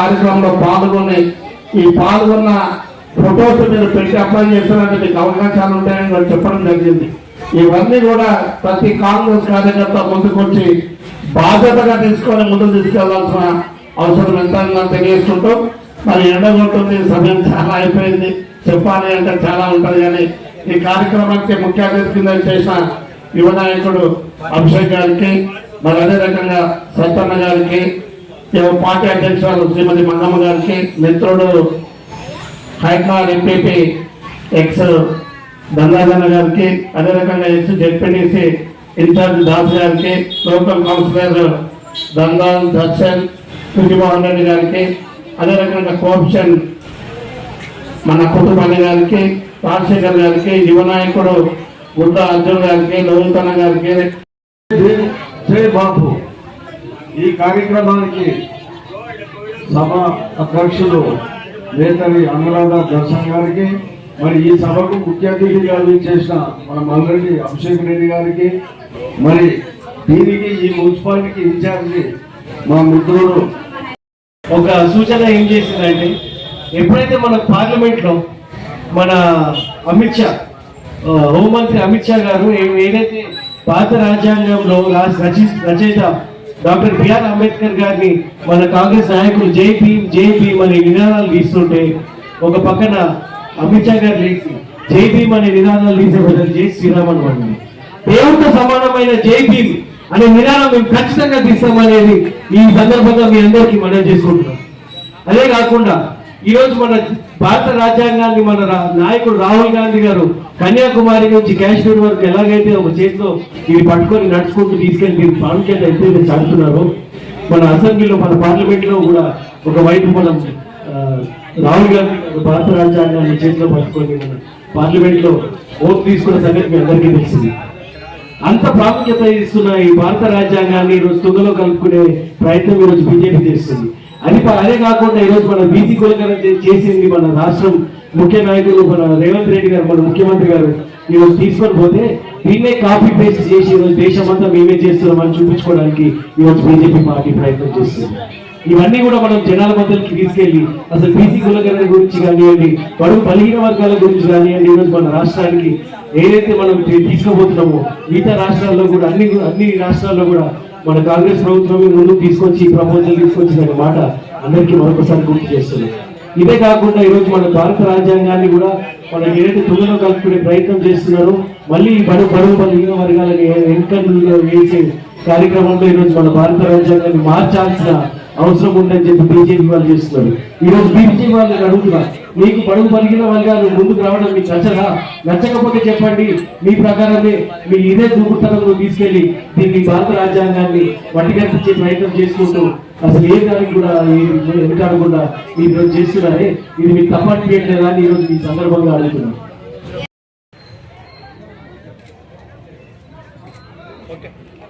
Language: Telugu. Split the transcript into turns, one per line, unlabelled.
కార్యక్రమంలో పాల్గొని ఈ పాల్గొన్న ఫొటోస్ మీరు పెట్టి అప్లై చేస్తారంటే మీకు అవకాశాలు ఉంటాయని వాళ్ళు చెప్పడం జరిగింది. ఇవన్నీ కూడా ప్రతి కాంగ్రెస్ కార్యకర్త ముందుకొచ్చి బాధ్యతగా తీసుకొని ముందుకు తీసుకెళ్ళాల్సిన అవసరం ఎంతగా తెలియజేస్తుంటూ. మరి ఎండగొట్టుంది సమయం చాలా అయిపోయింది. చెప్పాలి అంటే చాలా ఉంటది కానీ ఈ కార్యక్రమానికి ముఖ్య అతిథి కింద చేసిన యువ నాయకుడు అభిషేక్ గారికి మరి అదే రకంగా సత్తన్న గారికి మేము పార్టీ అధ్యక్షురాలు శ్రీమతి మంగమ్మ గారికి మిత్రుడు హైకాల్ ఎంపీపీ ఎక్స్ గంగాధర గారికి అదే రకంగా ఎక్స్ జెడ్పీటీసీ ఇన్ఛార్జ్ దాస్ గారికి లోకల్ కౌన్సిలర్ దంగాల్ దర్శన్ సుజీమోహన్ రెడ్డి గారికి అదే రకంగా కోఆప్షన్ మన కుటుంబాన్ని గారికి రాజశేఖర్ గారికి యువ నాయకుడు గుడ్డ అర్జున్ గారికి లోహితన్న గారికి.
జై బాబు ఈ కార్యక్రమానికి సభ అధ్యక్షులు నేతవి అనురాధ దర్శన్ గారికి మరి ఈ సభకు ముఖ్య అతిథిగా చేసిన మన మల్రెడ్డి అభిషేక్ రెడ్డి గారికి మరి దీనికి ఈ మున్సిపాలిటీకి ఇన్ఛార్జి మా మిత్రుడు.
ఒక సూచన ఏం చేసిందంటే ఎప్పుడైతే మన పార్లమెంట్లో మన అమిత్ షా హోంమంత్రి అమిత్ షా గారు ఏదైతే పాత రాజ్యాంగంలో రచి- రచయిత డాక్టర్ బిఆర్ అంబేద్కర్ గారిని మన కాంగ్రెస్ నాయకులు జై భీమ్ జై భీమ్ అనే నినాదాలు తీస్తుంటే ఒక పక్కన అమిత్ షా గారు లేచి జై భీమ్ అనే నినాదాలు తీసే బదులు జై శ్రీరామ్ అనుకోండి దేవుడితో సమానమైన జై భీమ్ అనే నినాదం మేము ఖచ్చితంగా తీస్తామనేది ఈ సందర్భంగా మీ అందరికీ మనం చేసుకుంటున్నాం. అదే కాకుండా ఈ రోజు మన భారత రాజ్యాంగాన్ని మన రా- నాయకుడు రాహుల్ గాంధీ గారు కన్యాకుమారి నుంచి కాశ్మీర్ వరకు ఎలాగైతే ఒక చేతిలో ఇది పట్టుకొని నడుచుకుంటూ తీసుకెళ్ళి మీరు ప్రాముఖ్యత ఎంతైతే చాటుతున్నారో మన అసెంబ్లీలో మన పార్లమెంట్లో కూడా ఒకవైపు మనం రాహుల్ గాంధీ భారత రాజ్యాంగాన్ని చేతిలో పట్టుకొని మన పార్లమెంట్లో ఓటు తీసుకున్న సంగతి మీ అందరికీ తెలిసింది అంత ప్రాముఖ్యత ఇస్తున్న ఈ భారత రాజ్యాంగాన్ని ఈరోజు తుంగలో కలుపుకునే ప్రయత్నం ఈరోజు బీజేపీ చేస్తుంది. అని అదే కాకుండా ఈరోజు మన బీసీ కులకరణ చేసింది మన రాష్ట్రం ముఖ్య నాయకులు మన రేవంత్ రెడ్డి గారు మన ముఖ్యమంత్రి గారు. ఈరోజు తీసుకొని పోతే దీన్నే కాపీ పేస్ట్ చేసి ఈరోజు దేశమంతా మేమే చేస్తున్నామని చూపించుకోవడానికి ఈరోజు బీజేపీ పార్టీ ప్రయత్నం చేస్తుంది. ఇవన్నీ కూడా మనం జనాల మధ్యలోకి తీసుకెళ్ళి అసలు బీసీ కులకరణ గురించి కానివ్వండి బడుగు బలహీన వర్గాల గురించి కానివ్వండి ఈరోజు మన రాష్ట్రానికి ఏదైతే మనం తీ- తీసుకుపోతున్నామో మిగతా రాష్ట్రాల్లో కూడా అన్ని అన్ని రాష్ట్రాల్లో కూడా మన కాంగ్రెస్ ప్రభుత్వం ముందు తీసుకొచ్చి ప్రపోజల్ తీసుకొచ్చిన మాట అందరికీ మరొకసారి గుర్తు చేస్తున్నాం ఇదే కాకుండా ఈరోజు మన భారత రాజ్యాంగాన్ని కూడా మన ఏదైతే తుంగలో కలుపుకునే ప్రయత్నం చేస్తున్నారో మళ్ళీ ఈ బడు బడుగు బలహీన వర్గాలని వెనుకల్లో వేసే కార్యక్రమంలో ఈరోజు మన భారత రాజ్యాంగాన్ని మార్చాల్సిన అవసరం ఉందని చెప్పి బీజేపీ వాళ్ళు చేస్తున్నారు. ఈ రోజు బీజేపీ వాళ్ళని అడుగుతున్నారు. మీకు పడుగు పలిగిన వర్గాలు ముందుకు రావడం మీకు నచ్చదా నచ్చకపోతే చెప్పండి. మీ ప్రకారమే మీ ఇదే దూకుతనంలో తీసుకెళ్ళి దీన్ని భారత రాజ్యాంగాన్ని వట్టిగట్టించే ప్రయత్నం చేసుకుంటూ అసలు ఏ దానికి కూడా వెనకాడకుండా మీరు చేస్తున్నారే? ఇది మీకు తప్పట్లేదా అని ఈరోజు ఈ సందర్భంగా అడుగుతున్నాను